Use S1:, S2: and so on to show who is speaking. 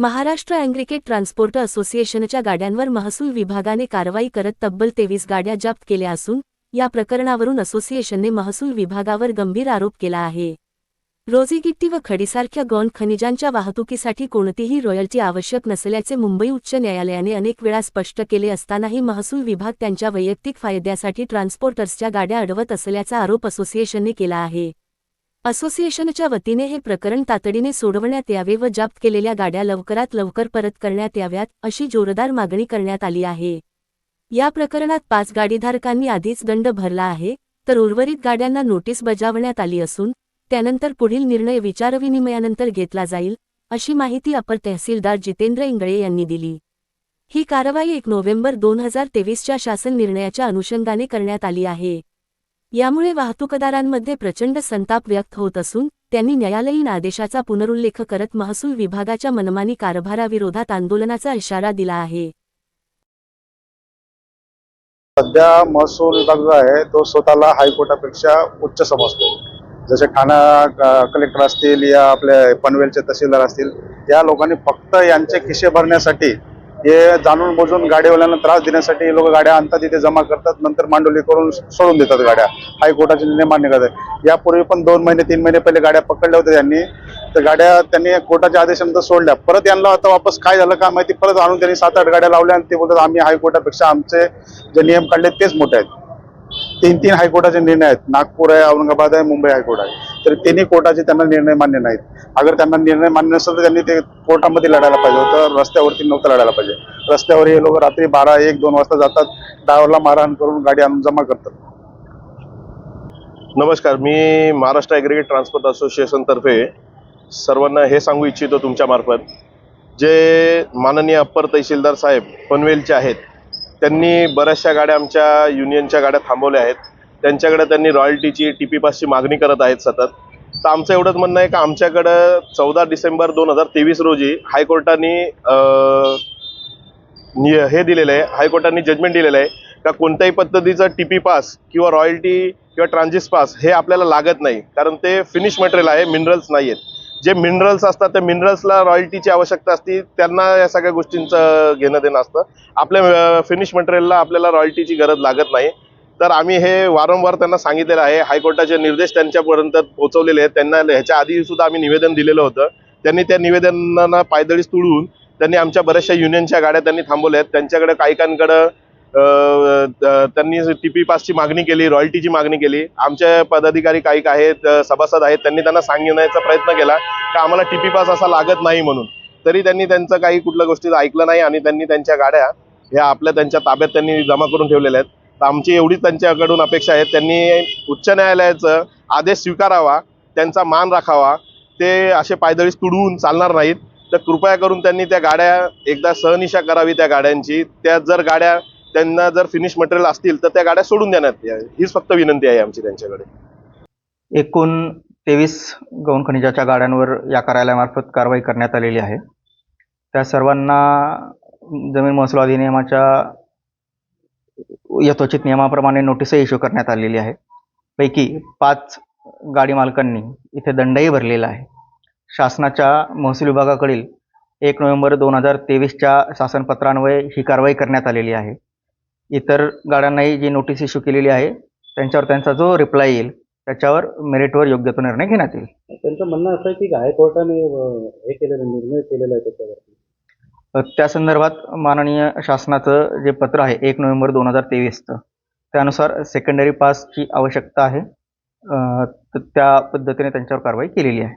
S1: Maharashtra अँग्रिकेट transport असोसिएशनच्या गाड्यांवर महसूल विभागाने कारवाई करत तब्बल तेवीस गाड्या जप्त केल्या असून या प्रकरणावरून असोसिएशनने महसूल विभागावर गंभीर आरोप केला आहे. रोजीगिट्टी व खडीसारख्या गौण खनिजांच्या वाहतुकीसाठी कोणतीही रॉयल्टी आवश्यक नसल्याचे मुंबई उच्च न्यायालयाने अनेक वेळा स्पष्ट केले असतानाही महसूल विभाग त्यांच्या वैयक्तिक फायद्यासाठी ट्रान्सपोर्टर्सच्या गाड्या अडवत असल्याचा आरोप असोसिएशनने केला आहे. असोसिएशनच्या वतीने हे प्रकरण तातडीने सोडवण्यात यावे व जप्त केलेल्या गाड्या लवकरात लवकर परत करण्यात याव्यात अशी जोरदार मागणी करण्यात आली आहे. या प्रकरणात पाच गाडीधारकांनी आधीच दंड भरला आहे तर उर्वरित गाड्यांना नोटीस बजावण्यात आली असून त्यानंतर पुढील निर्णय विचारविनिमयानंतर घेतला जाईल अशी माहिती अपर तहसीलदार जितेंद्र इंगळे यांनी दिली. ही कारवाई एक नोव्हेंबर दोन हजार तेवीसच्या शासन निर्णयाच्या अनुषंगाने करण्यात आली आहे. यामुळे वाहतूकदारांमध्ये प्रचंड संताप व्यक्त होत असून त्यांनी न्यायालयीन आदेशाचा पुनरुल्लेख करत महसूल विभागाच्या मनमानी कारभाराविरोधात आंदोलनाचा इशारा दिला आहे.
S2: सध्या महसूल विभाग जो आहे तो स्वतःला हायकोर्टापेक्षा उच्च समजतो. जसे ठाणा कलेक्टर असतील या आपले पनवेलचे तहसीलदार असतील या लोकांनी फक्त यांचे खिसे भरण्यासाठी हे जाणून बुजून गाडीवाल्यांना त्रास देण्यासाठी लोक गाड्या आणतात तिथे जमा करतात नंतर मांडोली करून सोडून देतात गाड्या. हायकोर्टाचे निर्णय मान्य करतात. यापूर्वी पण दोन महिने तीन महिने पहिले गाड्या पकडल्या होत्या त्यांनी. तर गाड्या त्यांनी कोर्टाच्या आदेशानंतर सोडल्या. परत यांना आता वापस काय झालं काय माहिती परत आणून त्यांनी सात आठ गाड्या लावल्या आणि ते बोलतात आम्ही हायकोर्टापेक्षा आमचे जे नियम काढले तेच मोठे आहेत. तीन तीन हायकोर्टाचे निर्णय आहेत. नागपूर आहे औरंगाबाद आहे मुंबई हायकोर्ट आहे. तर तिन्ही कोर्टाचे त्यांना निर्णय मान्य नाहीत. अगर त्यांना निर्णय मान्य नसेल तर त्यांनी ते कोर्टामध्ये लढायला पाहिजे होतं. रस्त्यावरती नव्हतं लढायला पाहिजे. रस्त्यावर हे लोक रात्री बारा एक दोन वाजता जातात. ड्रायव्हरला मारहाण करून गाडी आणून जमा करतात.
S3: नमस्कार. मी महाराष्ट्र ॲग्रिगेट ट्रान्सपोर्ट असोसिएशन तर्फे सर्वांना हे सांगू इच्छितो तुमच्या मार्फत. जे माननीय अप्पर तहसीलदार साहेब पनवेलचे आहेत त्यांनी बऱ्याचशा गाड्या आमच्या युनियनच्या गाड्या थांबवल्या आहेत. त्यांच्याकडे त्यांनी रॉयल्टीची टी पी पासची मागणी करत आहेत सतत. तर आमचं एवढंच म्हणणं आहे का आमच्याकडं चौदा डिसेंबर दोन हजार तेवीस रोजी हायकोर्टाने हे दिलेलं आहे हायकोर्टाने जजमेंट दिलेलं आहे का कोणत्याही पद्धतीचं टी पी पास किंवा रॉयल्टी किंवा ट्रान्झिट पास हे आपल्याला लागत नाही. कारण ते फिनिश मटेरियल आहे मिनरल्स नाही आहेत. जे मिनरल्स असतात त्या मिनरल्सला रॉयल्टीची आवश्यकता असते त्यांना या सगळ्या गोष्टींचं घेणं देणं असतं. आपल्या फिनिश मटेरियलला आपल्याला रॉयल्टीची गरज लागत नाही. तर आम्ही हे वारंवार त्यांना सांगितलेलं आहे. हायकोर्टाचे निर्देश त्यांच्यापर्यंत पोहोचवलेले आहेत. त्यांना ह्याच्या आधी सुद्धा आम्ही निवेदन दिलेलं होतं. त्यांनी त्या निवेदनांना पायदळीच तुडवून त्यांनी आमच्या बऱ्याचशा युनियनच्या गाड्या त्यांनी थांबवल्या आहेत. त्यांच्याकडे काहीकांकडं त्यांनी टी पी पासची मागणी केली रॉयल्टीची मागणी केली. आमचे पदाधिकारी काही आहेत सभासद आहेत. त्यांनी त्यांना सांगण्याचा प्रयत्न केला का आम्हाला टी पी पास असा लागत नाही म्हणून. तरी त्यांनी त्यांचं काही कुठल्या गोष्टीचं ऐकलं नाही आणि त्यांनी त्यांच्या गाड्या ह्या आपल्या त्यांच्या ताब्यात त्यांनी जमा करून ठेवलेल्या आहेत. तर आमची एवढी त्यांच्याकडून अपेक्षा आहे. त्यांनी उच्च न्यायालयाचं आदेश स्वीकारावा त्यांचा मान राखावा ते असे पायदळीस तुडवून चालणार नाहीत. तर कृपया करून त्यांनी त्या गाड्या एकदा सहनिशा करावी त्या गाड्यांची. त्या जर गाड्या त्यांना जर फिनिश मटेरियल असतील तर त्या गाड्या सोडून देण्यात हीच फक्त विनंती आहे आमची त्यांच्याकडे.
S4: एकूण तेवीस गौण खनिजाच्या गाड्यांवर या कार्यालयामार्फत कारवाई करण्यात आलेली आहे. त्या सर्वांना जमीन महसूल अधिनियमाच्या यथोचित नियमाप्रमाणे नोटीसही इश्यू करण्यात आलेली आहे. पैकी पाच गाडी मालकांनी इथे दंडही भरलेला आहे. शासनाच्या महसूल विभागाकडील एक नोव्हेंबर दोन हजार तेवीसच्या शासनपत्रान्वये ही कारवाई करण्यात आलेली आहे. इतर गाड्यांनाही जी नोटीस इश्यू केलेली आहे त्यांच्यावर त्यांचा जो रिप्लाय येईल त्याच्यावर मेरिटवर योग्य तो निर्णय घेण्यात येईल.
S5: त्यांचं म्हणणं असं आहे की हायकोर्टाने हे केलेलं निर्णय केलेला आहे
S4: त्याच्यावर. त्या संदर्भात माननीय शासनाचं जे पत्र आहे एक नोव्हेंबर दोन हजार तेवीसचं त्यानुसार सेकंडरी पासची आवश्यकता आहे. तर त्या पद्धतीने त्यांच्यावर कारवाई केलेली आहे.